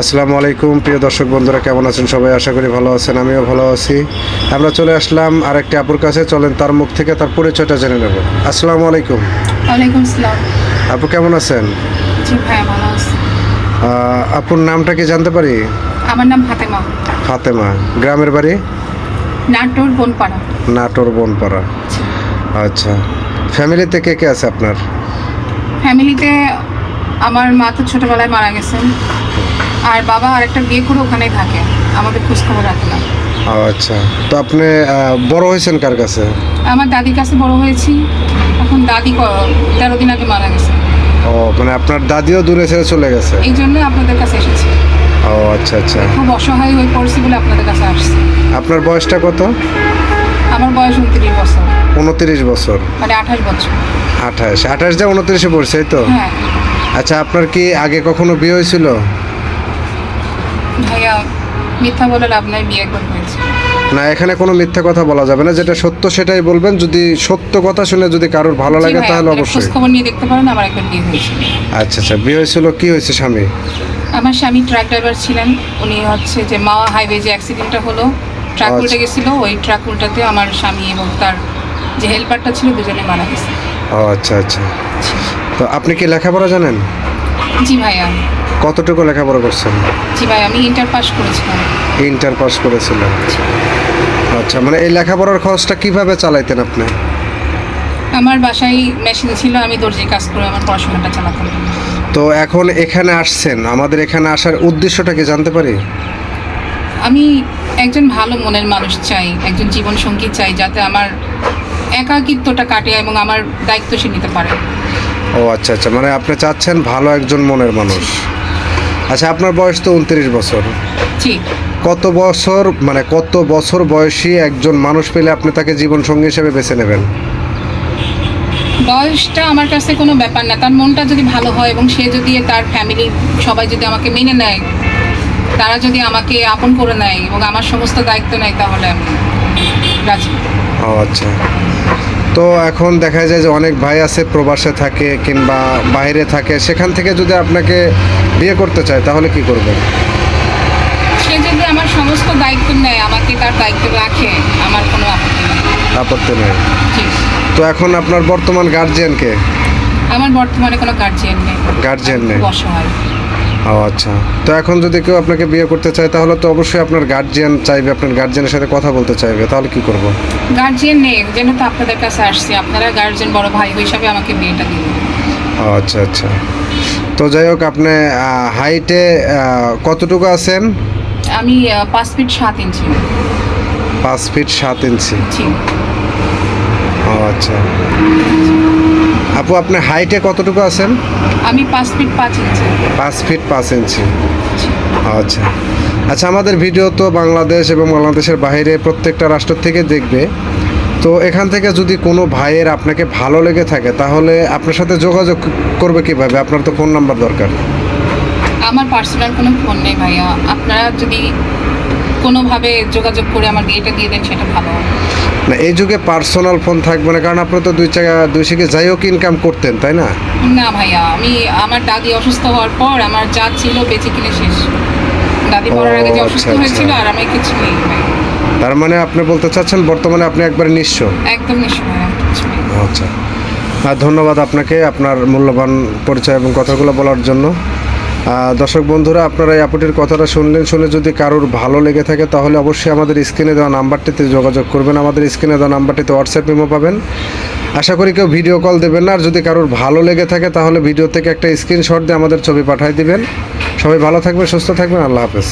আসসালামু আলাইকুম প্রিয় দর্শক বন্ধুরা কেমন আছেন সবাই? আশা করি ভালো আছেন আমিও ভালো আছি। আমরা চলে আসলাম আরেকটি আপুর কাছে চলেন তার মুখ থেকে তার পরিচয়টা জেনে নেব। আসসালামু আলাইকুম। ওয়ালাইকুম আসসালাম। আপু কেমন আছেন? জি ভাইয়া ভালো আছি। আপুর নামটা কি জানতে পারি? আমার নাম ফাতেমা। ফাতেমা। গ্রামের বাড়ি? নাটোর বনপাড়া। নাটোর বনপাড়া। আচ্ছা। ফ্যামিলিতে কে কে আছে আপনার? ফ্যামিলিতে আমার মা তো ছোটোবেলায় মারা গেছেন। আর বাবা আর একটা বিয়ে করে ওখানেই থাকে। আমাদের খোঁজখবর রাখে না। আচ্ছা। তো আপনি বড় হয়েছেন কার কাছে? আমার দাদির কাছে বড় হয়েছি। এখন দাদি তেরো দিন আগে মারা গেছে। ও মানে আপনার দাদিও দূরে ছেড়ে চলে গেছে? এই জন্যই আপনাদের কাছে এসেছি। ও আচ্ছা আচ্ছা। খুব অসহায় হয়ে পড়ছি বলে আপনাদের কাছে আসছি। আপনার বয়সটা কত? আমার বয়স উনত্রিশ বছর। উনত্রিশ বছর। মানে আঠাশ বছর। আঠাশ। আঠাশ যা উনত্রিশে পড়ছে তো? হ্যাঁ। আচ্ছা আপনার কি আগে কখনো বিয়ে হয়েছিল? ভাইয়া মিথ্যা বলে লাভ নাই বিয়ে করে না এখানে কোনো মিথ্যা কথা বলা যাবে না। যেটা সত্য সেটাই বলবেন। যদি সত্য কথা শুনে যদি কারোর ভালো লাগে তাহলে অবশ্যই। খবর নিয়ে দেখতে পারেন আমার একবার বিয়ে হয়েছিল আচ্ছা আচ্ছা বিয়ে হয়েছিল কি হয়েছে স্বামী? আমার স্বামী ট্রাক ড্রাইভার ছিলেন। উনি হচ্ছে যে মাওয়া হাইওয়ে যে অ্যাক্সিডেন্টটা হলো ট্রাক আচ্ছা। উল্টে গেছিল ওই ট্রাক উল্টাতে আমার স্বামী এবং তার যে হেল্পারটা ছিল দুজনে মারা গেছে। ও আচ্ছা আচ্ছা। তো আপনি কি লেখাপড়া জানেন? জি ভাইয়া। কতটুকু লেখাপড়া করছেন? জি ভাই আমি ইন্টার পাস করেছিলাম। ইন্টার পাস করেছিলেন। আচ্ছা মানে এই লেখাপড়ার খরচটা কীভাবে চালাইতেন আপনি? আমার বাসায় মেশিন ছিল আমি দর্জি কাজ করে আমার পড়াশোনাটা চালাতাম। তো এখন এখানে আসছেন আমাদের এখানে আসার উদ্দেশ্যটা কি জানতে পারি? আমি একজন ভালো মনের মানুষ চাই একজন জীবন সঙ্গী চাই যাতে আমার একাকিত্বটা কাটে এবং আমার দায়িত্ব সে নিতে পারে। ও আচ্ছা আচ্ছা। মানে আপনি চাচ্ছেন ভালো একজন মনের মানুষ। আচ্ছা আপনার বয়স তো উনত্রিশ বছর। কত বছর মানে কত বছর বয়সী একজন মানুষ পেলে আপনি তাকে জীবন সঙ্গী হিসেবে বেছে নেবেন? বয়সটা আমার কাছে কোনো ব্যাপার না। তার মনটা যদি ভালো হয় এবং সে যদি তার ফ্যামিলি সবাই যদি আমাকে মেনে নেয় তারা যদি আমাকে আপন করে নেয় এবং আমার সমস্ত দায়িত্ব নেয় তাহলে আমি রাজি। ও আচ্ছা। তো এখন দেখা যায় যে অনেক ভাই আছে প্রবাসে থাকে কিংবা বাইরে থাকে সেখান থেকে যদি আপনাকে বিয়ে করতে চায় তাহলে কি করবেন? সে যদি আমার সমস্ত দায়িত্ব নেয় আমাকে তার দায়িত্ব রাখে আমার কোনো আপত্তি নেই। তো এখন আপনার বর্তমান গার্জিয়ানকে আমার বর্তমানে কোনো গার্জিয়ান নেই। আমি নেই। অসহায় ও আচ্ছা। তো এখন যদি কেউ আপনাকে বিয়ে করতে চায় তাহলে তো অবশ্যই আপনার গার্জিয়ান চাইবে আপনার গার্জিয়ানের সাথে কথা বলতে চাইবে তাহলে কি করব? গার্জিয়ান নেই যেন তো আপনাদের কাছে আসছি। আপনারা গার্জিয়ান বড় ভাই হিসাবে আমাকে বিয়েটা দিন। ও আচ্ছা আচ্ছা। তো যাই হোক আপনি হাইটে কতটুকু আছেন? আমি পাঁচ ফিট সাত ইঞ্চি পাঁচ ফিট সাত ইঞ্চি ও আচ্ছা। আপু আপনার হাইটে কতটুকু আছেন? আমি পাঁচ ফিট পাঁচ ইঞ্চি পাঁচ ফিট পাঁচ ইঞ্চি। আচ্ছা। আচ্ছা আমাদের ভিডিও তো বাংলাদেশ এবং বাংলাদেশের বাইরে প্রত্যেকটা রাষ্ট্র থেকে দেখবে। তো এখান থেকে যদি কোনো ভাইয়ের আপনাকে ভালো লেগে থাকে তাহলে আপনার সাথে যোগাযোগ করবে কীভাবে? আপনার তো ফোন নাম্বার দরকার। আমার পার্সোনাল কোনো ফোন নেই ভাইয়া। আপনারা যদি কোনোভাবে যোগাযোগ করে আমার বিয়েটা দিয়ে দেন সেটা ভালো না। এই যুগে পার্সোনাল ফোন থাকবে না কারণ আপনি তো দুই টাকা দুই শিখে যাই হোক ইনকাম করতেন তাই না? না ভাইয়া আমি আমার দাদি অসুস্থ হওয়ার পর আমার যা ছিল বেঁচে কিনে শেষ। দাদি মরার আগে যে অসুস্থ আচ্ছা, হয়েছিল আচ্ছা। আর আমি কিছু নেই তার মানে আপনি বলতে চাচ্ছেন বর্তমানে আপনি একবার নিঃস্ব? একদম কিছু আচ্ছা। আর ধন্যবাদ আপনাকে আপনার মূল্যবান পরিচয় এবং কথাগুলো বলার জন্য। দর্শক বন্ধুরা, আপনারা এই আপুটির কথাটা শুনলেন শুনে যদি কারোর ভালো লেগে থাকে, তাহলে অবশ্যই আমাদের স্ক্রিনে দেওয়া নাম্বারটিতে যোগাযোগ করবেন। আমাদের স্ক্রিনে দেওয়া নাম্বারটিতে হোয়াটসঅ্যাপ মেমো পাবেন। আশা করি কেউ ভিডিও কল দেবেন না। আর যদি কারোর ভালো লেগে থাকে, তাহলে ভিডিও থেকে একটা স্ক্রিনশট দিয়ে আমাদের ছবি পাঠিয়ে দিবেন। সবাই ভালো থাকবেন, সুস্থ থাকবেন। আল্লাহ হাফেজ।